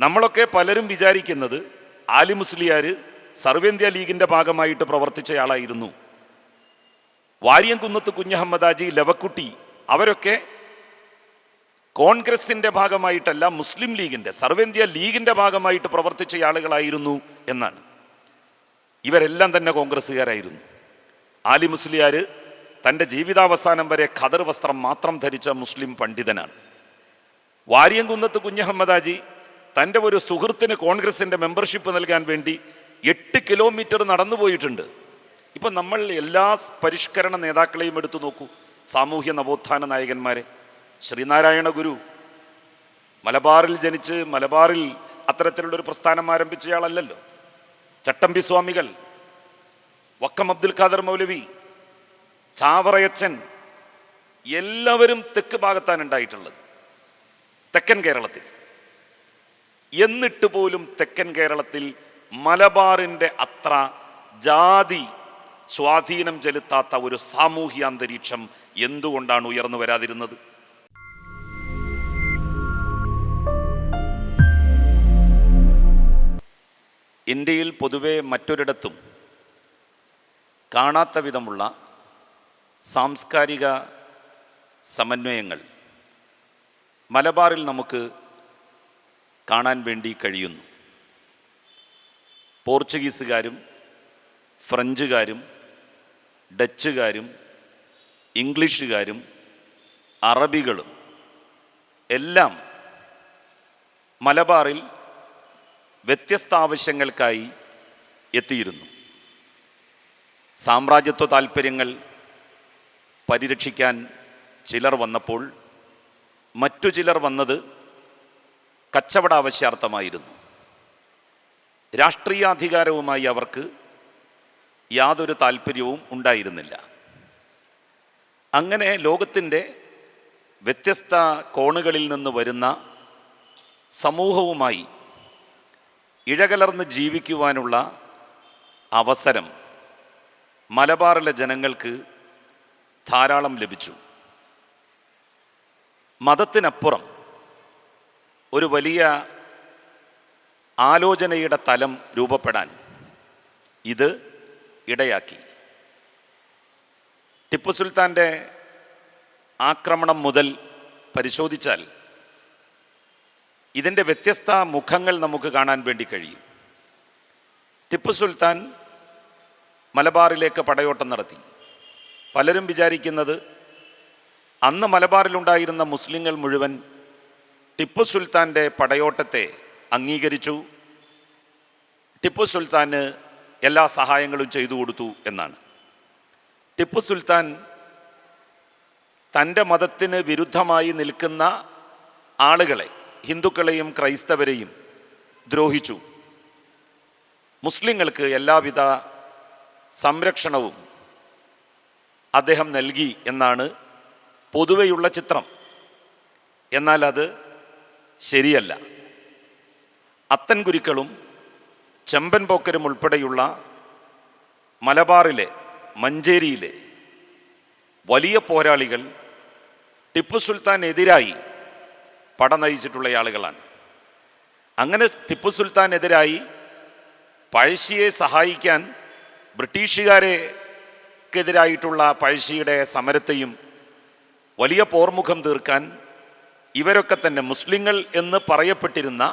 നമ്മളൊക്കെ പലരും വിചാരിക്കുന്നത് ആലി മുസ്ലിയാർ സർവേന്ത്യ ലീഗിന്റെ ഭാഗമായിട്ട് പ്രവർത്തിച്ചയാളായിരുന്നു. വാര്യംകുന്നത്ത് കുഞ്ഞഹമ്മദാജി ലവക്കുട്ടി അവരൊക്കെ കോൺഗ്രസിന്റെ ഭാഗമായിട്ടല്ല മുസ്ലിം ലീഗിന്റെ സർവേന്ത്യ ലീഗിന്റെ ഭാഗമായിട്ട് പ്രവർത്തിച്ച ആളുകളായിരുന്നു എന്നാണ്. ഇവരെല്ലാം തന്നെ കോൺഗ്രസ്സുകാരായിരുന്നു. ആലി മുസ്ലിയാർ തന്റെ ജീവിതാവസാനം വരെ ഖദർ വസ്ത്രം മാത്രം ധരിച്ച മുസ്ലിം പണ്ഡിതനാണ്. വാര്യംകുന്നത്ത് കുഞ്ഞഹമ്മദാജി തന്റെ ഒരു സുഹൃത്തിന് കോൺഗ്രസിന്റെ മെമ്പർഷിപ്പ് നൽകാൻ വേണ്ടി എട്ട് കിലോമീറ്റർ നടന്നു പോയിട്ടുണ്ട്. ഇപ്പം നമ്മൾ എല്ലാ പരിഷ്കരണ നേതാക്കളെയും എടുത്തു നോക്കൂ. സാമൂഹ്യ നവോത്ഥാന നായകന്മാരെ. ശ്രീനാരായണ ഗുരു മലബാറിൽ ജനിച്ച് മലബാറിൽ അത്തരത്തിലുള്ള ഒരു പ്രസ്ഥാനം ആരംഭിച്ചയാളല്ലല്ലോ. ചട്ടമ്പി സ്വാമികൾ വക്കം അബ്ദുൽ ഖാദർ മൗലവി ചാവറയച്ചൻ എല്ലാവരും തെക്ക് ഭാഗത്താണ് ഉണ്ടായിട്ടുള്ളത്. തെക്കൻ കേരളത്തിൽ. എന്നിട്ട് പോലും തെക്കൻ കേരളത്തിൽ മലബാറിന്റെ അത്ര ജാതി സ്വാധീനം ചെലുത്താത്ത ഒരു സാമൂഹ്യ അന്തരീക്ഷം എന്തുകൊണ്ടാണ് ഉയർന്നു വരാതിരുന്നത്? ഇന്ത്യയിൽ പൊതുവെ മറ്റൊരിടത്തും കാണാത്ത വിധമുള്ള സാംസ്കാരിക സമന്വയങ്ങൾ മലബാറിൽ നമുക്ക് കാണാൻ വേണ്ടി കഴിയുന്നു. പോർച്ചുഗീസുകാരും ഫ്രഞ്ചുകാരും ഡച്ചുകാരും ഇംഗ്ലീഷുകാരും അറബികളും എല്ലാം മലബാറിൽ വ്യത്യസ്ത ആവശ്യങ്ങൾക്കായി എത്തിയിരുന്നു. സാമ്രാജ്യത്വ താൽപ്പര്യങ്ങൾ പരിരക്ഷിക്കാൻ ചിലർ വന്നപ്പോൾ മറ്റു ചിലർ വന്നത് കച്ചവട ആവശ്യാർത്ഥമായിരുന്നു രാഷ്ട്രീയാധികാരവുമായി അവർക്ക് യാതൊരു താല്പര്യവും ഉണ്ടായിരുന്നില്ല. അങ്ങനെ ലോകത്തിന്റെ വ്യത്യസ്ത കോണുകളിൽ നിന്ന് വരുന്ന സമൂഹവുമായി ഇഴകലർന്ന് ജീവിക്കുവാനുള്ള അവസരം മലബാറിലെ ജനങ്ങൾക്ക് ധാരാളം ലഭിച്ചു. മതത്തിനപ്പുറം ഒരു വലിയ ആലോചനയുടെ തലം രൂപപ്പെടാൻ ഇത് ഇടയാക്കി. ടിപ്പു സുൽത്താന്റെ ആക്രമണം മുതൽ പരിശോധിച്ചാൽ ഇതിന്റെ വ്യത്യസ്ത മുഖങ്ങൾ നമുക്ക് കാണാൻ വേണ്ടി കഴിയും. ടിപ്പു സുൽത്താൻ മലബാറിലേക്ക് പടയോട്ടം നടത്തി. പലരും വിചാരിക്കുന്നത് അന്ന് മലബാറിലുണ്ടായിരുന്ന മുസ്ലിങ്ങൾ മുഴുവൻ ടിപ്പു സുൽത്താന്റെ പടയോട്ടത്തെ അംഗീകരിച്ചു. ടിപ്പു സുൽത്താന് എല്ലാ സഹായങ്ങളും ചെയ്തു കൊടുത്തു എന്നാണ്. ടിപ്പു സുൽത്താൻ തന്റെ മതത്തിന് വിരുദ്ധമായി നിൽക്കുന്ന ആളുകളെ ഹിന്ദുക്കളെയും ക്രൈസ്തവരെയും ദ്രോഹിച്ചു. മുസ്ലിങ്ങൾക്ക് എല്ലാവിധ സംരക്ഷണവും അദ്ദേഹം നൽകി എന്നാണ് പൊതുവെയുള്ള ചിത്രം. എന്നാൽ അത് ശരിയല്ല. അത്തൻ ഗുരുക്കളും ചെമ്പൻ പോക്കരും ഉൾപ്പെടെയുള്ള മലബാറിലെ മഞ്ചേരിയിലെ വലിയ പോരാളികൾ ടിപ്പു സുൽത്താനെതിരായി പട നയിച്ചിട്ടുള്ള ആളുകളാണ്. അങ്ങനെ ടിപ്പു സുൽത്താനെതിരായി പഴശ്ശിയെ സഹായിക്കാൻ ബ്രിട്ടീഷുകാരെക്കെതിരായിട്ടുള്ള പഴശ്ശിയുടെ സമരത്തെയും വലിയ പോർമുഖം തീർക്കാൻ ഇവരൊക്കെ തന്നെ മുസ്ലിങ്ങൾ എന്ന് പറയപ്പെട്ടിരുന്ന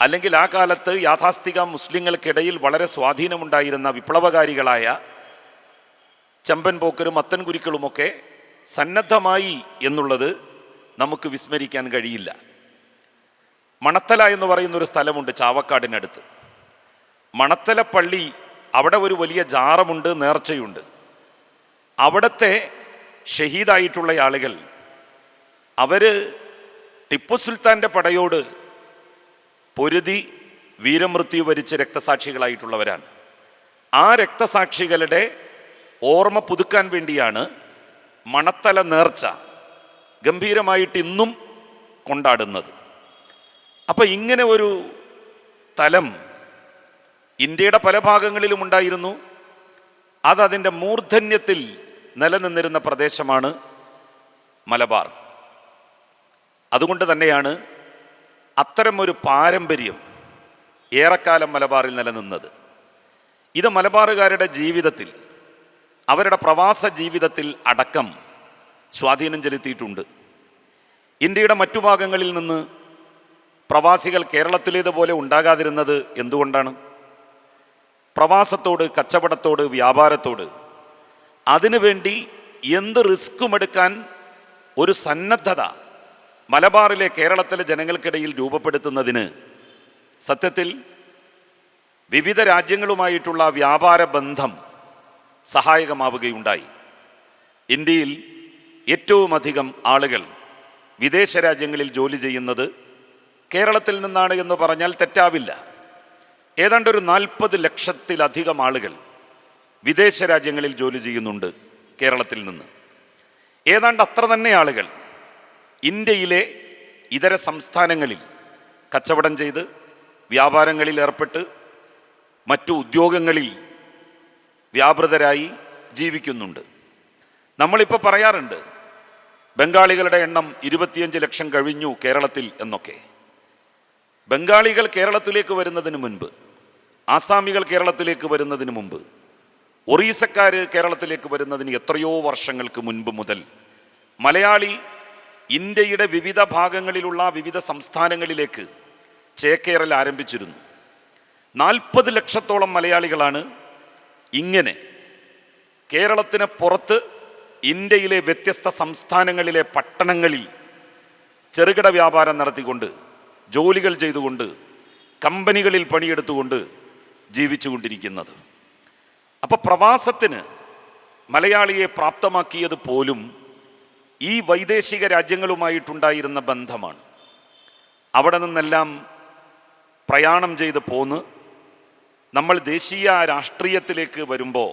അല്ലെങ്കിൽ ആ കാലത്ത് യാഥാസ്ഥിക മുസ്ലിങ്ങൾക്കിടയിൽ വളരെ സ്വാധീനമുണ്ടായിരുന്ന വിപ്ലവകാരികളായ ചെമ്പൻ പോക്കരും അത്തൻ കുരുക്കളുമൊക്കെ സന്നദ്ധമായി എന്നുള്ളത് നമുക്ക് വിസ്മരിക്കാൻ കഴിയില്ല. മണത്തല എന്ന് പറയുന്ന ഒരു സ്ഥലമുണ്ട് ചാവക്കാടിനടുത്ത്. മണത്തല പള്ളി അവിടെ ഒരു വലിയ ജാറമുണ്ട് നേർച്ചയുണ്ട്. അവിടുത്തെ ഷഹീദായിട്ടുള്ള ആളുകൾ അവർ ടിപ്പു സുൽത്താന്റെ പടയോട് പൊരുതി വീരമൃത്യു വരിച്ച രക്തസാക്ഷികളായിട്ടുള്ളവരാണ്. ആ രക്തസാക്ഷികളുടെ ഓർമ്മ പുതുക്കാൻ വേണ്ടിയാണ് മണത്തല നേർച്ച ഗംഭീരമായിട്ട് ഇന്നും കൊണ്ടാടുന്നത്. അപ്പോൾ ഇങ്ങനെ ഒരു തലം ഇന്ത്യയുടെ പല ഭാഗങ്ങളിലും ഉണ്ടായിരുന്നു. അതതിന്റെ മൂർധന്യത്തിൽ നിലനിന്നിരുന്ന പ്രദേശമാണ് മലബാർ. അതുകൊണ്ട് തന്നെയാണ് അത്തരമൊരു പാരമ്പര്യം ഏറെക്കാലം മലബാറിൽ നിലനിന്നത്. ഇത് മലബാറുകാരുടെ ജീവിതത്തിൽ അവരുടെ പ്രവാസ ജീവിതത്തിൽ അടക്കം സ്വാധീനം ചെലുത്തിയിട്ടുണ്ട്. ഇന്ത്യയുടെ മറ്റു ഭാഗങ്ങളിൽ നിന്ന് പ്രവാസികൾ കേരളത്തിലേതുപോലെ ഉണ്ടാകാതിരുന്നത് എന്തുകൊണ്ടാണ്? പ്രവാസത്തോട് കച്ചവടത്തോട് വ്യാപാരത്തോട്. അതിനുവേണ്ടി എന്ത് റിസ്ക്കും എടുക്കാൻ ഒരു സന്നദ്ധത മലബാറിലെ കേരളത്തിലെ ജനങ്ങൾക്കിടയിൽ രൂപപ്പെടുത്തുന്നതിന് സത്യത്തിൽ വിവിധ രാജ്യങ്ങളുമായിട്ടുള്ള വ്യാപാര ബന്ധം സഹായകമാവുകയുണ്ടായി. ഇന്ത്യയിൽ ഏറ്റവും അധികം ആളുകൾ വിദേശ രാജ്യങ്ങളിൽ ജോലി ചെയ്യുന്നത് കേരളത്തിൽ നിന്നാണ് എന്ന് പറഞ്ഞാൽ തെറ്റാവില്ല. ഏതാണ്ട് ഒരു നാൽപ്പത് ലക്ഷത്തിലധികം ആളുകൾ വിദേശ രാജ്യങ്ങളിൽ ജോലി ചെയ്യുന്നുണ്ട് കേരളത്തിൽ നിന്ന്. ഏതാണ്ട് അത്ര തന്നെ ആളുകൾ ഇന്ത്യയിലെ ഇതര സംസ്ഥാനങ്ങളിൽ കച്ചവടം ചെയ്ത് വ്യാപാരങ്ങളിൽ ഏർപ്പെട്ട് മറ്റു ഉദ്യോഗങ്ങളിൽ വ്യാപൃതരായി ജീവിക്കുന്നുണ്ട്. നമ്മളിപ്പോൾ പറയാറുണ്ട് ബംഗാളികളുടെ എണ്ണം ഇരുപത്തിയഞ്ച് ലക്ഷം കഴിഞ്ഞു കേരളത്തിൽ എന്നൊക്കെ. ബംഗാളികൾ കേരളത്തിലേക്ക് വരുന്നതിന് മുൻപ് ആസാമികൾ കേരളത്തിലേക്ക് വരുന്നതിന് മുമ്പ് ഒറീസക്കാർ കേരളത്തിലേക്ക് വരുന്നതിന് എത്രയോ വർഷങ്ങൾക്ക് മുൻപ് മുതൽ മലയാളി ഇന്ത്യയുടെ വിവിധ ഭാഗങ്ങളിലുള്ള വിവിധ സംസ്ഥാനങ്ങളിലേക്ക് ചേക്കേറൽ ആരംഭിച്ചിരുന്നു. നാൽപ്പത് ലക്ഷത്തോളം മലയാളികളാണ് ഇങ്ങനെ കേരളത്തിന് പുറത്ത് ഇന്ത്യയിലെ വ്യത്യസ്ത സംസ്ഥാനങ്ങളിലെ പട്ടണങ്ങളിൽ ചെറുകിട വ്യാപാരം നടത്തിക്കൊണ്ട് ജോലികൾ ചെയ്തുകൊണ്ട് കമ്പനികളിൽ പണിയെടുത്തുകൊണ്ട് ജീവിച്ചുകൊണ്ടിരിക്കുന്നത്. അപ്പോൾ പ്രവാസത്തിന് മലയാളിയെ പ്രാപ്തമാക്കിയത് പോലും ഈ വൈദേശിക രാജ്യങ്ങളുമായിട്ടുണ്ടായിരുന്ന ബന്ധമാണ്. അവിടെ നിന്നെല്ലാം പ്രയാണം ചെയ്ത് പോന്ന് നമ്മൾ ദേശീയ രാഷ്ട്രീയത്തിലേക്ക് വരുമ്പോൾ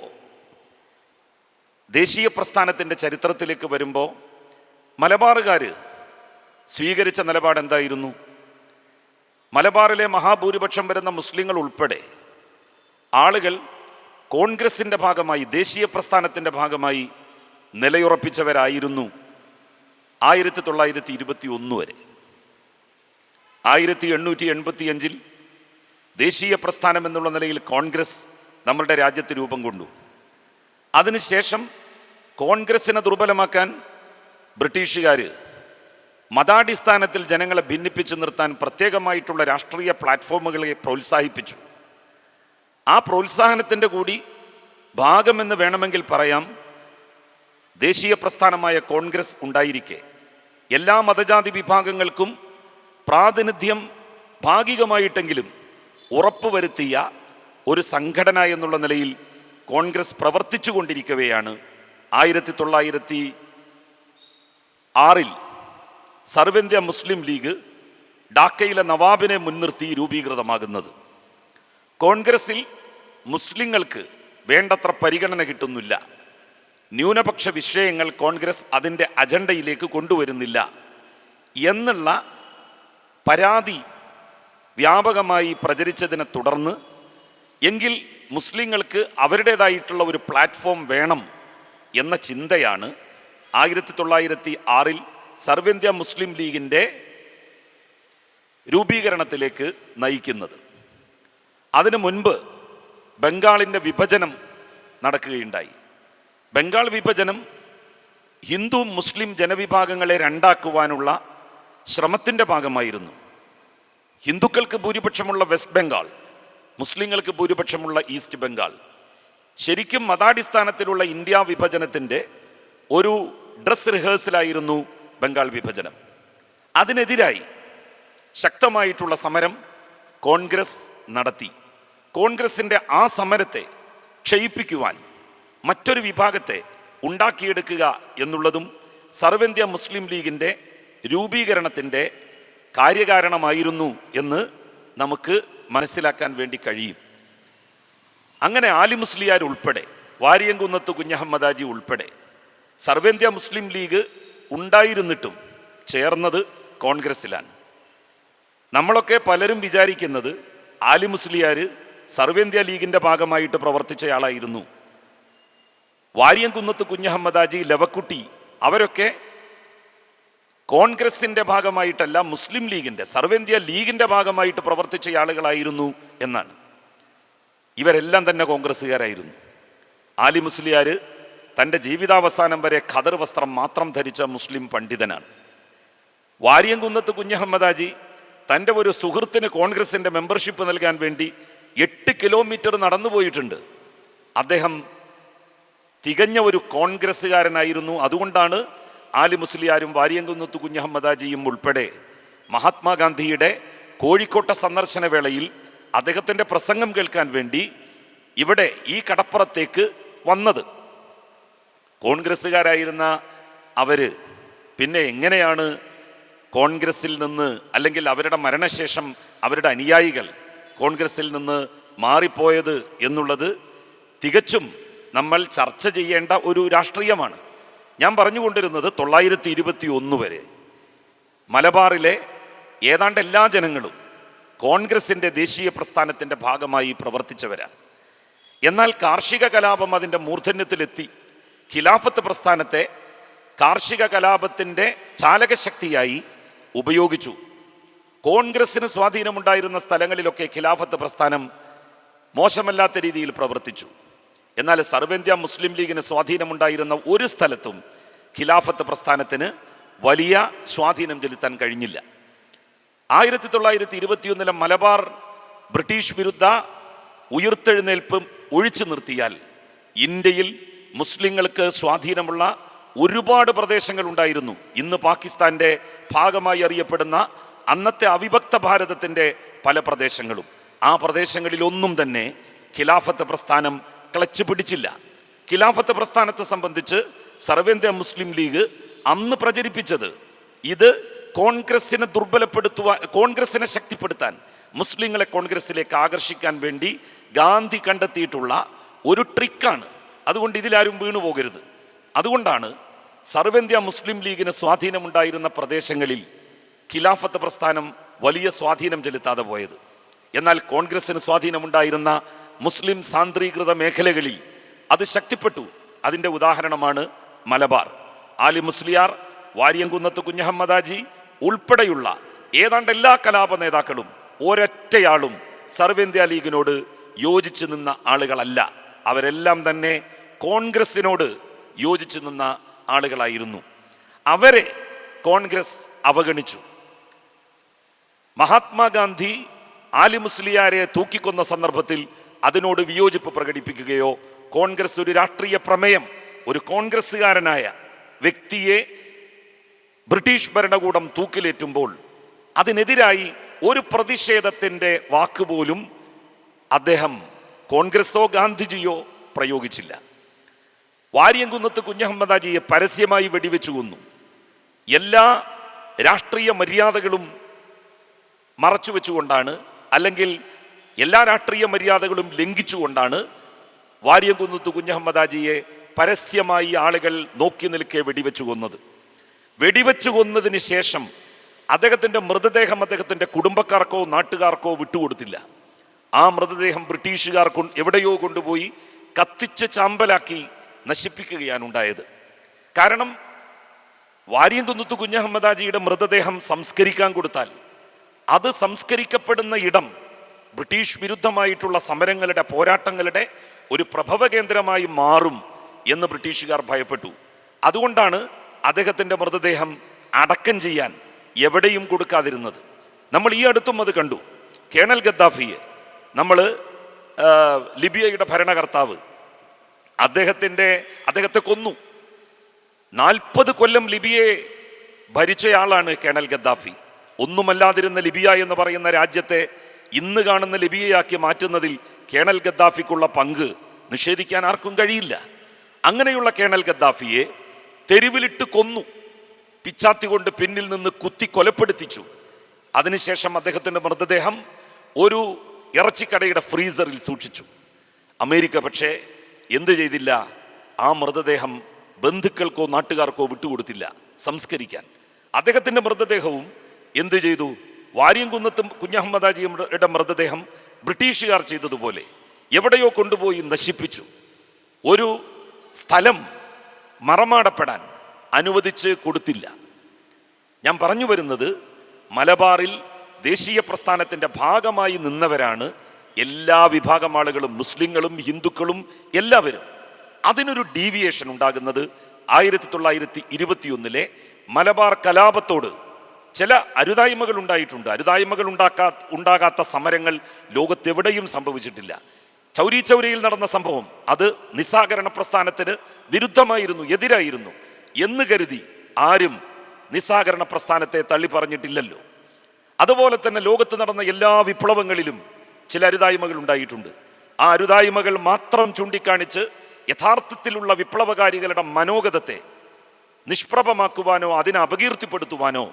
ദേശീയ പ്രസ്ഥാനത്തിന്റെ ചരിത്രത്തിലേക്ക് വരുമ്പോൾ മലബാറുകാർ സ്വീകരിച്ച നിലപാട് എന്തായിരുന്നു? മലബാറിലെ മഹാഭൂരിപക്ഷം വരുന്ന മുസ്ലിങ്ങൾ ഉൾപ്പെടെ ആളുകൾ കോൺഗ്രസിന്റെ ഭാഗമായി ദേശീയ പ്രസ്ഥാനത്തിന്റെ ഭാഗമായി നിലയുറപ്പിച്ചവരായിരുന്നു. ആയിരത്തി തൊള്ളായിരത്തി ഇരുപത്തി ഒന്ന് വരെ. ആയിരത്തി എണ്ണൂറ്റി എൺപത്തി അഞ്ചിൽ ദേശീയ പ്രസ്ഥാനം എന്നുള്ള നിലയിൽ കോൺഗ്രസ് നമ്മളുടെ രാജ്യത്ത് രൂപം കൊണ്ടു. അതിനുശേഷം കോൺഗ്രസിനെ ദുർബലമാക്കാൻ ബ്രിട്ടീഷുകാർ മതാടിസ്ഥാനത്തിൽ ജനങ്ങളെ ഭിന്നിപ്പിച്ചു നിർത്താൻ പ്രത്യേകമായിട്ടുള്ള രാഷ്ട്രീയ പ്ലാറ്റ്ഫോമുകളെ പ്രോത്സാഹിപ്പിച്ചു. ആ പ്രോത്സാഹനത്തിന്റെ കൂടി ഭാഗമെന്ന് വേണമെങ്കിൽ പറയാം. ദേശീയ പ്രസ്ഥാനമായ കോൺഗ്രസ് ഉണ്ടായിരിക്കെ. എല്ലാ മതജാതി വിഭാഗങ്ങൾക്കും പ്രാതിനിധ്യം ഭാഗികമായിട്ടെങ്കിലും ഉറപ്പുവരുത്തിയ ഒരു സംഘടന എന്നുള്ള നിലയിൽ കോൺഗ്രസ് പ്രവർത്തിച്ചു കൊണ്ടിരിക്കവെയാണ് ആയിരത്തി തൊള്ളായിരത്തി ആറിൽ സർവന്ത്യ മുസ്ലിം ലീഗ് ഡാക്കയിലെ നവാബിനെ മുൻനിർത്തി രൂപീകൃതമാകുന്നത്. കോൺഗ്രസിൽ മുസ്ലിങ്ങൾക്ക് വേണ്ടത്ര പരിഗണന കിട്ടുന്നില്ല. ന്യൂനപക്ഷ വിഷയങ്ങൾ കോൺഗ്രസ് അതിന്റെ അജണ്ടയിലേക്ക് കൊണ്ടുവരുന്നില്ല എന്നുള്ള പരാതി വ്യാപകമായി പ്രചരിച്ചതിനെ തുടർന്ന് എങ്കിൽ മുസ്ലിങ്ങൾക്ക് അവരുടേതായിട്ടുള്ള ഒരു പ്ലാറ്റ്ഫോം വേണം എന്ന ചിന്തയാണ് ആയിരത്തി തൊള്ളായിരത്തി ആറിൽ സർവേന്ത്യ മുസ്ലിം ലീഗിന്റെ രൂപീകരണത്തിലേക്ക് നയിക്കുന്നത്. അതിനു മുൻപ് ബംഗാളിന്റെ വിഭജനം നടക്കുകയുണ്ടായി. ബംഗാൾ വിഭജനം ഹിന്ദു മുസ്ലിം ജനവിഭാഗങ്ങളെ രണ്ടാക്കുവാനുള്ള ശ്രമത്തിന്റെ ഭാഗമായിരുന്നു. ഹിന്ദുക്കൾക്ക് ഭൂരിപക്ഷമുള്ള വെസ്റ്റ് ബംഗാൾ മുസ്ലിങ്ങൾക്ക് ഭൂരിപക്ഷമുള്ള ഈസ്റ്റ് ബംഗാൾ. ശരിക്കും മതാടിസ്ഥാനത്തിലുള്ള ഇന്ത്യ വിഭജനത്തിന്റെ ഒരു ഡ്രസ് റിഹേഴ്സലായിരുന്നു ബംഗാൾ വിഭജനം. അതിനെതിരായി ശക്തമായിട്ടുള്ള സമരം കോൺഗ്രസ് നടത്തി. കോൺഗ്രസിന്റെ ആ സമരത്തെ ക്ഷയിപ്പിക്കുവാൻ മറ്റൊരു വിഭാഗത്തെ ഉണ്ടാക്കിയെടുക്കുക എന്നുള്ളതും സർവന്ത്യ മുസ്ലിം ലീഗിന്റെ രൂപീകരണത്തിന്റെ കാര്യകാരണമായിരുന്നു എന്ന് നമുക്ക് മനസ്സിലാക്കാൻ വേണ്ടി കഴിയും. അങ്ങനെ ആലി മുസ്ലിയാർ ഉൾപ്പെടെ വാരിയംകുന്നത്ത് കുഞ്ഞഹമ്മദാജി ഉൾപ്പെടെ സർവേന്ത്യ മുസ്ലിം ലീഗ് ഉണ്ടായിരുന്നിട്ടും ചേർന്നത് കോൺഗ്രസിലാണ് നമ്മളൊക്കെ പലരും വിചാരിക്കുന്നത് ആലി മുസ്ലിയാർ സർവേന്ത്യ ലീഗിന്റെ ഭാഗമായിട്ട് പ്രവർത്തിച്ചയാളായിരുന്നു വാരിയംകുന്നത്ത് കുഞ്ഞഹമ്മദാജി ലവക്കുട്ടി അവരൊക്കെ കോൺഗ്രസിന്റെ ഭാഗമായിട്ടല്ല മുസ്ലിം ലീഗിന്റെ സർവേന്ത്യ ലീഗിന്റെ ഭാഗമായിട്ട് പ്രവർത്തിച്ച ആളുകളായിരുന്നു എന്നാണ്. ഇവരെല്ലാം തന്നെ കോൺഗ്രസ്സുകാരായിരുന്നു. ആലി മുസ്ലിയാർ തന്റെ ജീവിതാവസാനം വരെ ഖദർ വസ്ത്രം മാത്രം ധരിച്ച മുസ്ലിം പണ്ഡിതനാണ്. വാര്യംകുന്നത്ത് കുഞ്ഞഹമ്മദാജി തന്റെ ഒരു സുഹൃത്തിന് കോൺഗ്രസിന്റെ മെമ്പർഷിപ്പ് നൽകാൻ വേണ്ടി എട്ട് കിലോമീറ്റർ നടന്നു പോയിട്ടുണ്ട് അദ്ദേഹം തികഞ്ഞ ഒരു കോൺഗ്രസ്സുകാരനായിരുന്നു. അതുകൊണ്ടാണ് ആലി മുസ്ലിയാരും വാര്യങ്കുന്നത്ത് കുഞ്ഞഹമ്മദാജിയും ഉൾപ്പെടെ മഹാത്മാഗാന്ധിയുടെ കോഴിക്കോട്ട സന്ദർശന വേളയിൽ അദ്ദേഹത്തിന്റെ പ്രസംഗം കേൾക്കാൻ വേണ്ടി ഇവിടെ ഈ കടപ്പുറത്തേക്ക് വന്നത്. കോൺഗ്രസ്സുകാരായിരുന്ന അവർ പിന്നെ എങ്ങനെയാണ് കോൺഗ്രസിൽ നിന്ന് അല്ലെങ്കിൽ അവരുടെ മരണശേഷം അവരുടെ അനുയായികൾ കോൺഗ്രസിൽ നിന്ന് മാറിപ്പോയത് എന്നുള്ളത് തികച്ചും നമ്മൾ ചർച്ച ചെയ്യേണ്ട ഒരു രാഷ്ട്രീയമാണ്. ഞാൻ പറഞ്ഞുകൊണ്ടിരുന്നത് തൊള്ളായിരത്തി ഇരുപത്തി ഒന്ന് വരെ. മലബാറിലെ ഏതാണ്ട് എല്ലാ ജനങ്ങളും കോൺഗ്രസിന്റെ ദേശീയ പ്രസ്ഥാനത്തിന്റെ ഭാഗമായി പ്രവർത്തിച്ചവരാണ് എന്നാൽ കാർഷിക കലാപം അതിന്റെ മൂർധന്യത്തിലെത്തി. ഖിലാഫത്ത് പ്രസ്ഥാനത്തെ കാർഷിക കലാപത്തിന്റെ ചാലകശക്തിയായി ഉപയോഗിച്ചു. കോൺഗ്രസിന് സ്വാധീനമുണ്ടായിരുന്ന സ്ഥലങ്ങളിലൊക്കെ ഖിലാഫത്ത് പ്രസ്ഥാനം മോശമല്ലാത്ത രീതിയിൽ പ്രവർത്തിച്ചു. എന്നാൽ സർവേന്ത്യ മുസ്ലിം ലീഗിന് സ്വാധീനമുണ്ടായിരുന്ന ഒരു സ്ഥലത്തും ഖിലാഫത്ത് പ്രസ്ഥാനത്തിന് വലിയ സ്വാധീനം ചെലുത്താൻ കഴിഞ്ഞില്ല. ആയിരത്തി തൊള്ളായിരത്തി ഇരുപത്തിയൊന്നിലെ മലബാർ ബ്രിട്ടീഷ് വിരുദ്ധ ഉയർത്തെഴുന്നേൽപ്പ് ഒഴിച്ചു നിർത്തിയാൽ ഇന്ത്യയിൽ മുസ്ലിങ്ങൾക്ക് സ്വാധീനമുള്ള ഒരുപാട് പ്രദേശങ്ങൾ ഉണ്ടായിരുന്നു. ഇന്ന് പാകിസ്ഥാന്റെ ഭാഗമായി അറിയപ്പെടുന്ന അന്നത്തെ അവിഭക്ത ഭാരതത്തിന്റെ പല പ്രദേശങ്ങളും. ആ പ്രദേശങ്ങളിലൊന്നും തന്നെ ഖിലാഫത്ത് പ്രസ്ഥാനം ക്ലച്ച് പിടിച്ചില്ല. ഖിലാഫത്ത് പ്രസ്ഥാനത്തെ സംബന്ധിച്ച് സർവേന്ത്യ മുസ്ലിം ലീഗ് അന്ന് പ്രചരിപ്പിച്ചത് ഇത് കോൺഗ്രസിനെ ദുർബലപ്പെടുത്തുവാൻ കോൺഗ്രസിനെ ശക്തിപ്പെടുത്താൻ മുസ്ലിങ്ങളെ കോൺഗ്രസിലേക്ക് ആകർഷിക്കാൻ വേണ്ടി ഗാന്ധി കണ്ടെത്തിയിട്ടുള്ള ഒരു ട്രിക്കാണ്. അതുകൊണ്ട് ഇതിലാരും വീണു പോകരുത്. അതുകൊണ്ടാണ് സർവേന്ത്യ മുസ്ലിം ലീഗിന് സ്വാധീനമുണ്ടായിരുന്ന പ്രദേശങ്ങളിൽ ഖിലാഫത്ത് പ്രസ്ഥാനം വലിയ സ്വാധീനം ചെലുത്താതെ പോയത്. എന്നാൽ കോൺഗ്രസിന് സ്വാധീനമുണ്ടായിരുന്ന മുസ്ലിം സാന്ദ്രീകൃത മേഖലകളിൽ അത് ശക്തിപ്പെട്ടു. അതിന്റെ ഉദാഹരണമാണ് മലബാർ. ആലി മുസ്ലിയാർ വാര്യംകുന്നത്ത് കുഞ്ഞഹമ്മദാജി ഉൾപ്പെടെയുള്ള ഏതാണ്ട് എല്ലാ കലാപ നേതാക്കളും ഒരൊറ്റയാളും സർവേന്ത്യ ലീഗിനോട് യോജിച്ച് നിന്ന ആളുകളല്ല. അവരെല്ലാം തന്നെ കോൺഗ്രസിനോട് യോജിച്ച് നിന്ന ആളുകളായിരുന്നു. അവരെ കോൺഗ്രസ് അവഗണിച്ചു. മഹാത്മാഗാന്ധി ആലി മുസ്ലിയാരെ തൂക്കിക്കൊന്ന സന്ദർഭത്തിൽ അതിനോട് വിയോജിപ്പ് പ്രകടിപ്പിക്കുകയോ കോൺഗ്രസ് ഒരു രാഷ്ട്രീയ പ്രമേയം ഒരു കോൺഗ്രസ്സുകാരനായ വ്യക്തിയെ ബ്രിട്ടീഷ് ഭരണകൂടം തൂക്കിലേറ്റുമ്പോൾ അതിനെതിരായി ഒരു പ്രതിഷേധത്തിന്റെ വാക്കുപോലും അദ്ദേഹം കോൺഗ്രസോ ഗാന്ധിജിയോ പ്രയോഗിച്ചില്ല. വാര്യംകുന്നത്ത് കുഞ്ഞഹമ്മദാജിയെ പരസ്യമായി വെടിവെച്ചു കൊന്നു. എല്ലാ രാഷ്ട്രീയ മര്യാദകളും മറച്ചു വെച്ചുകൊണ്ടാണ് അല്ലെങ്കിൽ എല്ലാ രാഷ്ട്രീയ മര്യാദകളും ലംഘിച്ചുകൊണ്ടാണ് വാര്യംകുന്നത്ത് കുഞ്ഞഹമ്മദാജിയെ പരസ്യമായി ആളുകൾ നോക്കി നിൽക്കെ വെടിവെച്ചു കൊന്നത്. വെടിവെച്ചു കൊന്നതിന് ശേഷം അദ്ദേഹത്തിന്റെ മൃതദേഹം അദ്ദേഹത്തിന്റെ കുടുംബക്കാർക്കോ നാട്ടുകാർക്കോ വിട്ടുകൊടുത്തില്ല. ആ മൃതദേഹം ബ്രിട്ടീഷുകാർ എവിടെയോ കൊണ്ടുപോയി കത്തിച്ച് ചാമ്പലാക്കി നശിപ്പിക്കുകയാണ് ഉണ്ടായത് കാരണം വാര്യംകുന്നത്ത് കുഞ്ഞഹമ്മദാജിയുടെ മൃതദേഹം സംസ്കരിക്കാൻ കൊടുത്താൽ അത് സംസ്കരിക്കപ്പെടുന്ന ഇടം ബ്രിട്ടീഷ് വിരുദ്ധമായിട്ടുള്ള സമരങ്ങളുടെ പോരാട്ടങ്ങളുടെ ഒരു പ്രഭവ കേന്ദ്രമായി മാറും എന്ന് ബ്രിട്ടീഷുകാർ ഭയപ്പെട്ടു. അതുകൊണ്ടാണ് അദ്ദേഹത്തിന്റെ മൃതദേഹം അടക്കം ചെയ്യാൻ എവിടെയും കൊടുക്കാതിരുന്നത്. നമ്മൾ ഈ അടുത്തും അത് കണ്ടു. കേണൽ ഗദ്ദാഫിയെ നമ്മൾ ലിബിയയുടെ ഭരണകർത്താവ് അദ്ദേഹത്തിന്റെ അദ്ദേഹത്തെ കൊന്നു. നാൽപ്പത് കൊല്ലം ലിബിയെ ഭരിച്ചയാളാണ് കേണൽ ഗദ്ദാഫി. ഒന്നുമല്ലാതിരുന്ന ലിബിയ എന്ന് പറയുന്ന രാജ്യത്തെ ഇന്ന് കാണുന്ന ലിബിയയാക്കി മാറ്റുന്നതിൽ കേണൽ ഗദ്ദാഫിക്കുള്ള പങ്ക് നിഷേധിക്കാൻ ആർക്കും കഴിയില്ല. അങ്ങനെയുള്ള കേണൽ ഗദ്ദാഫിയെ തെരുവിലിട്ട് കൊന്നു. പിച്ചാത്തി കൊണ്ട് പിന്നിൽ നിന്ന് കുത്തി കൊലപ്പെടുത്തിച്ചു. അതിനുശേഷം അദ്ദേഹത്തിന്റെ മൃതദേഹം ഒരു ഇറച്ചിക്കടയുടെ ഫ്രീസറിൽ സൂക്ഷിച്ചു. അമേരിക്ക പക്ഷേ എന്ത് ചെയ്തില്ല? ആ മൃതദേഹം ബന്ധുക്കൾക്കോ നാട്ടുകാർക്കോ വിട്ടുകൊടുത്തില്ല സംസ്കരിക്കാൻ. അദ്ദേഹത്തിന്റെ മൃതദേഹവും എന്തു ചെയ്തു? വാര്യംകുന്നത്തും കുഞ്ഞഹമ്മദാജിയുടെ മൃതദേഹം ബ്രിട്ടീഷുകാർ ചെയ്തതുപോലെ എവിടെയോ കൊണ്ടുപോയി നശിപ്പിച്ചു. ഒരു സ്ഥലം മറമാടപ്പെടാൻ അനുവദിച്ച് കൊടുത്തില്ല. ഞാൻ പറഞ്ഞു വരുന്നത് മലബാറിൽ ദേശീയ പ്രസ്ഥാനത്തിന്റെ ഭാഗമായി നിന്നവരാണ് എല്ലാ വിഭാഗം ആളുകളും മുസ്ലിങ്ങളും ഹിന്ദുക്കളും എല്ലാവരും. അതിനൊരു ഡീവിയേഷൻ ഉണ്ടാകുന്നത് ആയിരത്തി തൊള്ളായിരത്തി ഇരുപത്തിയൊന്നിലെ മലബാർ കലാപത്തോട് ചില അരുതായ്മകൾ ഉണ്ടായിട്ടുണ്ട്. അരുതായ്മകൾ ഉണ്ടാക്കാ ഉണ്ടാകാത്ത സമരങ്ങൾ ലോകത്തെവിടെയും സംഭവിച്ചിട്ടില്ല. ചൗരി ചൗരിയിൽ നടന്ന സംഭവം അത് നിസ്സാകരണ പ്രസ്ഥാനത്തിന് വിരുദ്ധമായിരുന്നു എതിരായിരുന്നു എന്ന് കരുതി ആരും നിസ്സാകരണ പ്രസ്ഥാനത്തെ തള്ളി പറഞ്ഞിട്ടില്ലല്ലോ അതുപോലെ തന്നെ ലോകത്ത് നടന്ന എല്ലാ വിപ്ലവങ്ങളിലും ചില അരുതായ്മകൾ ഉണ്ടായിട്ടുണ്ട്. ആ അരുതായ്മകൾ മാത്രം ചൂണ്ടിക്കാണിച്ച് യഥാർത്ഥത്തിലുള്ള വിപ്ലവകാരികളുടെ മനോഗതത്തെ നിഷ്പ്രഭമാക്കുവാനോ അതിനെ അപകീർത്തിപ്പെടുത്തുവാനോ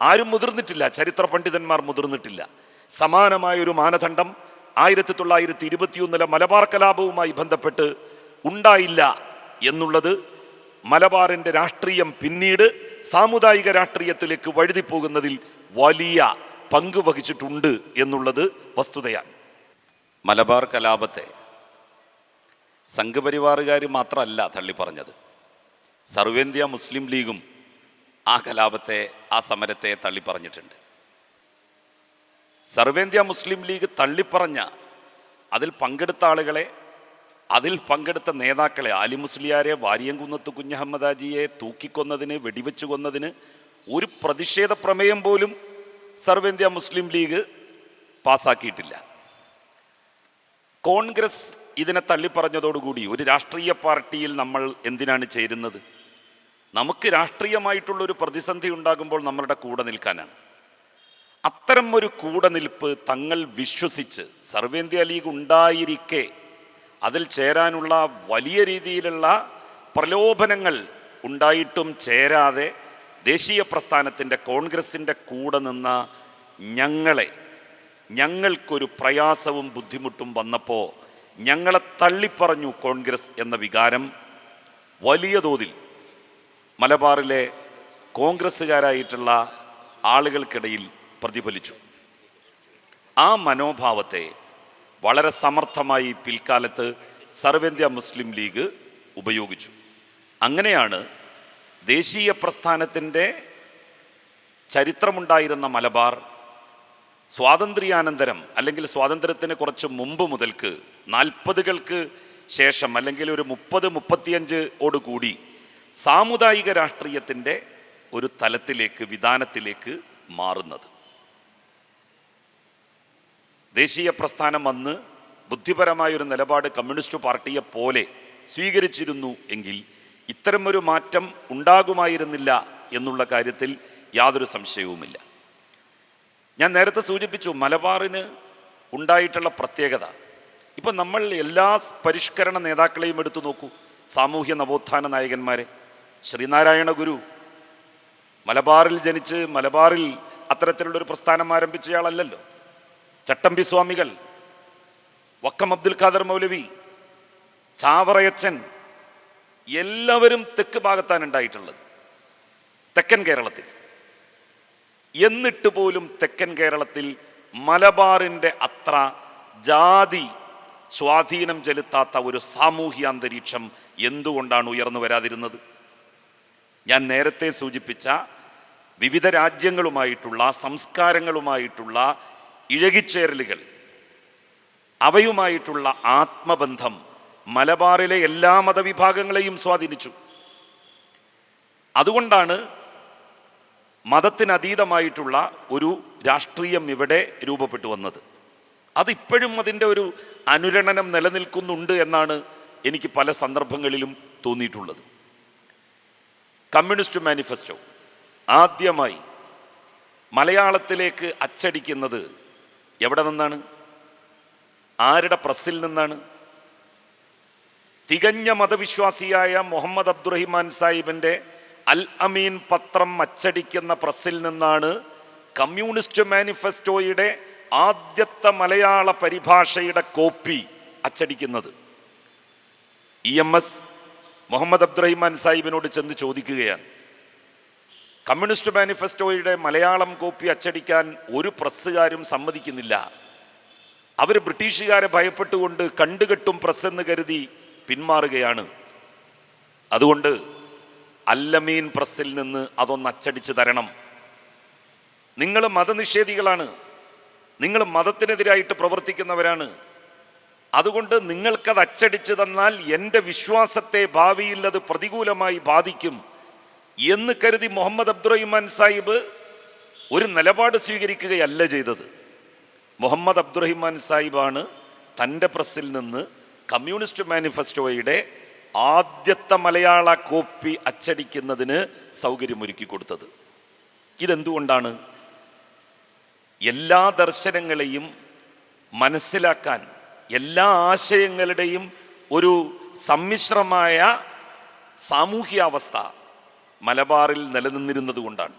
ആരും മുതിർന്നിട്ടില്ല. ചരിത്ര പണ്ഡിതന്മാർ മുതിർന്നിട്ടില്ല. സമാനമായ ഒരു മാനദണ്ഡം ആയിരത്തി തൊള്ളായിരത്തി ഇരുപത്തിയൊന്നിലെ മലബാർ കലാപവുമായി ബന്ധപ്പെട്ട് ഉണ്ടായില്ല എന്നുള്ളത് മലബാറിന്റെ രാഷ്ട്രീയം പിന്നീട് സാമുദായിക രാഷ്ട്രീയത്തിലേക്ക് വഴുതി പോകുന്നതിൽ വലിയ പങ്ക് വഹിച്ചിട്ടുണ്ട് എന്നുള്ളത് വസ്തുതയാണ്. മലബാർ കലാപത്തെ സംഘപരിവാറുകാർ മാത്രമല്ല തള്ളി പറഞ്ഞത്. സർവേന്ത്യ മുസ്ലിം ലീഗും ആ കലാപത്തെ ആ സമരത്തെ തള്ളിപ്പറഞ്ഞിട്ടുണ്ട്. സർവേന്ത്യ മുസ്ലിം ലീഗ് തള്ളിപ്പറഞ്ഞ അതിൽ പങ്കെടുത്ത ആളുകളെ അതിൽ പങ്കെടുത്ത നേതാക്കളെ ആലി മുസ്ലിയാരെ വാരിയംകുന്നത്ത് കുഞ്ഞഹമ്മദാജിയെ തൂക്കിക്കൊന്നതിന് വെടിവെച്ചു കൊന്നതിന് ഒരു പ്രതിഷേധ പ്രമേയം പോലും സർവേന്ത്യ മുസ്ലിം ലീഗ് പാസ്സാക്കിയിട്ടില്ല കോൺഗ്രസ് ഇതിനെ തള്ളിപ്പറഞ്ഞതോടുകൂടി ഒരു രാഷ്ട്രീയ പാർട്ടിയിൽ നമ്മൾ എന്തിനാണ് ചേരുന്നത്? നമുക്ക് രാഷ്ട്രീയമായിട്ടുള്ള ഒരു പ്രതിസന്ധി ഉണ്ടാകുമ്പോൾ നമ്മളുടെ കൂടെ നിൽക്കാനാണ്. അത്തരം ഒരു കൂടെ നിൽപ്പ് തങ്ങൾ വിശ്വസിച്ച് സർവേന്ത്യ ലീഗ് ഉണ്ടായിരിക്കെ അതിൽ ചേരാനുള്ള വലിയ രീതിയിലുള്ള പ്രലോഭനങ്ങൾ ഉണ്ടായിട്ടും ചേരാതെ ദേശീയ പ്രസ്ഥാനത്തിന്റെ കോൺഗ്രസിന്റെ കൂടെ നിന്ന ഞങ്ങളെ ഞങ്ങൾക്കൊരു പ്രയാസവും ബുദ്ധിമുട്ടും വന്നപ്പോൾ ഞങ്ങളെ തള്ളിപ്പറഞ്ഞു കോൺഗ്രസ് എന്ന വികാരം വലിയ തോതിൽ മലബാറിലെ കോൺഗ്രസ്സുകാരായിട്ടുള്ള ആളുകൾക്കിടയിൽ പ്രതിഫലിച്ചു. ആ മനോഭാവത്തെ വളരെ സമർത്ഥമായി പിൽക്കാലത്ത് സർവേന്ത്യ മുസ്ലിം ലീഗ് ഉപയോഗിച്ചു. അങ്ങനെയാണ് ദേശീയ പ്രസ്ഥാനത്തിന്റെ ചരിത്രമുണ്ടായിരുന്ന മലബാർ സ്വാതന്ത്ര്യാനന്തരം അല്ലെങ്കിൽ സ്വാതന്ത്ര്യത്തിന് കുറച്ച് മുമ്പ് മുതൽക്ക് നാൽപ്പതുകൾക്ക് ശേഷം അല്ലെങ്കിൽ ഒരു മുപ്പത് മുപ്പത്തിയഞ്ച് ഓടുകൂടി സാമുദായിക രാഷ്ട്രീയത്തിന്റെ ഒരു തലത്തിലേക്ക് വിധാനത്തിലേക്ക് മാറുന്നത്. ദേശീയ പ്രസ്ഥാനം വന്ന് ബുദ്ധിപരമായൊരു നിലപാട് കമ്മ്യൂണിസ്റ്റ് പാർട്ടിയെ പോലെ സ്വീകരിച്ചിരുന്നു എങ്കിൽ ഇത്തരമൊരു മാറ്റം ഉണ്ടാകുമായിരുന്നില്ല എന്നുള്ള കാര്യത്തിൽ യാതൊരു സംശയവുമില്ല. ഞാൻ നേരത്തെ സൂചിപ്പിച്ചു മലബാറിന് ഉണ്ടായിട്ടുള്ള പ്രത്യേകത. ഇപ്പം നമ്മൾ എല്ലാ പരിഷ്കരണ നേതാക്കളെയും എടുത്തു നോക്കൂ. സാമൂഹ്യ നവോത്ഥാന നായകന്മാരെ. ശ്രീനാരായണ ഗുരു മലബാറിൽ ജനിച്ച് മലബാറിൽ അത്തരത്തിലുള്ളൊരു പ്രസ്ഥാനം ആരംഭിച്ചയാളല്ലല്ലോ. ചട്ടമ്പി സ്വാമികൾ വക്കം അബ്ദുൽ ഖാദർ മൗലവി ചാവറയച്ചൻ എല്ലാവരും തെക്ക് ഭാഗത്താണ് ഉണ്ടായിട്ടുള്ളത്. തെക്കൻ കേരളത്തിൽ. എന്നിട്ട് പോലും തെക്കൻ കേരളത്തിൽ മലബാറിന്റെ അത്ര ജാതി സ്വാധീനം ചെലുത്താത്ത ഒരു സാമൂഹ്യ അന്തരീക്ഷം എന്തുകൊണ്ടാണ് ഉയർന്നു വരാതിരുന്നത്? ഞാൻ നേരത്തെ സൂചിപ്പിച്ച വിവിധ രാജ്യങ്ങളുമായിട്ടുള്ള സംസ്കാരങ്ങളുമായിട്ടുള്ള ഇഴകിച്ചേരലുകൾ. അവയുമായിട്ടുള്ള ആത്മബന്ധം മലബാറിലെ എല്ലാ മതവിഭാഗങ്ങളെയും സ്വാധീനിച്ചു. അതുകൊണ്ടാണ് മതത്തിനതീതമായിട്ടുള്ള ഒരു രാഷ്ട്രീയം ഇവിടെ രൂപപ്പെട്ടു വന്നത്. അതിപ്പോഴും അതിന്റെ ഒരു അനുരണനം നിലനിൽക്കുന്നുണ്ട് എന്നാണ് എനിക്ക് പല സന്ദർഭങ്ങളിലും തോന്നിയിട്ടുള്ളത്. Communist manifesto. ആദ്യമായി മലയാളത്തിലേക്ക് അച്ചടിക്കുന്നത് എവിടെ നിന്നാണ്? ആരുടെ പ്രസ്സിൽ നിന്നാണ്? തികഞ്ഞ മതവിശ്വാസിയായ മുഹമ്മദ് അബ്ദുറഹിമാൻ സാഹിബിന്റെ അൽ അമീൻ പത്രം അച്ചടിക്കുന്ന പ്രസ്സിൽ നിന്നാണ് കമ്മ്യൂണിസ്റ്റ് മാനിഫെസ്റ്റോയുടെ ആദ്യത്തെ മലയാള പരിഭാഷയുടെ copy അച്ചടിക്കുന്നത്. E M S Muhammad Abdurahiman സാഹിബിനോട് ചെന്ന് ചോദിക്കുകയാണ്. കമ്മ്യൂണിസ്റ്റ് മാനിഫെസ്റ്റോയുടെ മലയാളം കോപ്പി അച്ചടിക്കാൻ ഒരു പ്രസ്സുകാരും സമ്മതിക്കുന്നില്ല. അവർ ബ്രിട്ടീഷുകാരെ ഭയപ്പെട്ടുകൊണ്ട് കണ്ടുകെട്ടും പ്രസ് എന്ന് കരുതി പിന്മാറുകയാണ്. അതുകൊണ്ട് അല്ലമീൻ പ്രസ്സിൽ നിന്ന് അതൊന്ന് അച്ചടിച്ച് തരണം. നിങ്ങൾ മതനിഷേധികളാണ്. നിങ്ങൾ മതത്തിനെതിരായിട്ട് പ്രവർത്തിക്കുന്നവരാണ്. അതുകൊണ്ട് നിങ്ങൾക്കത് അച്ചടിച്ച് തന്നാൽ എന്റെ വിശ്വാസത്തെ ഭാവിയിൽ അത് പ്രതികൂലമായി ബാധിക്കും എന്ന് കരുതി മുഹമ്മദ് അബ്ദുറഹിമാൻ സാഹിബ് ഒരു നിലപാട് സ്വീകരിക്കുകയല്ല ചെയ്തത്. മുഹമ്മദ് അബ്ദുറഹിമാൻ സാഹിബാണ് തന്റെ പ്രസ്സിൽ നിന്ന് കമ്മ്യൂണിസ്റ്റ് മാനിഫെസ്റ്റോയുടെ ആദ്യത്തെ മലയാള കോപ്പി അച്ചടിക്കുന്നതിന് സൗകര്യമൊരുക്കി കൊടുത്തത്. ഇതെന്തുകൊണ്ടാണ്? എല്ലാ ദർശനങ്ങളെയും മനസ്സിലാക്കാൻ എല്ലാ ആശയങ്ങളുടെയും ഒരു സമ്മിശ്രമായ സാമൂഹ്യാവസ്ഥ മലബാറിൽ നിലനിന്നിരുന്നത് കൊണ്ടാണ്.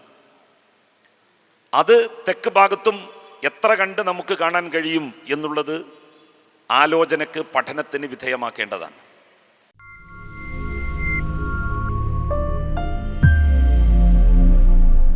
അത് തെക്ക് ഭാഗത്തും എത്ര കണ്ട് നമുക്ക് കാണാൻ കഴിയും എന്നുള്ളത് ആലോചനക്ക് പഠനത്തിന് വിധേയമാക്കേണ്ടതാണ്.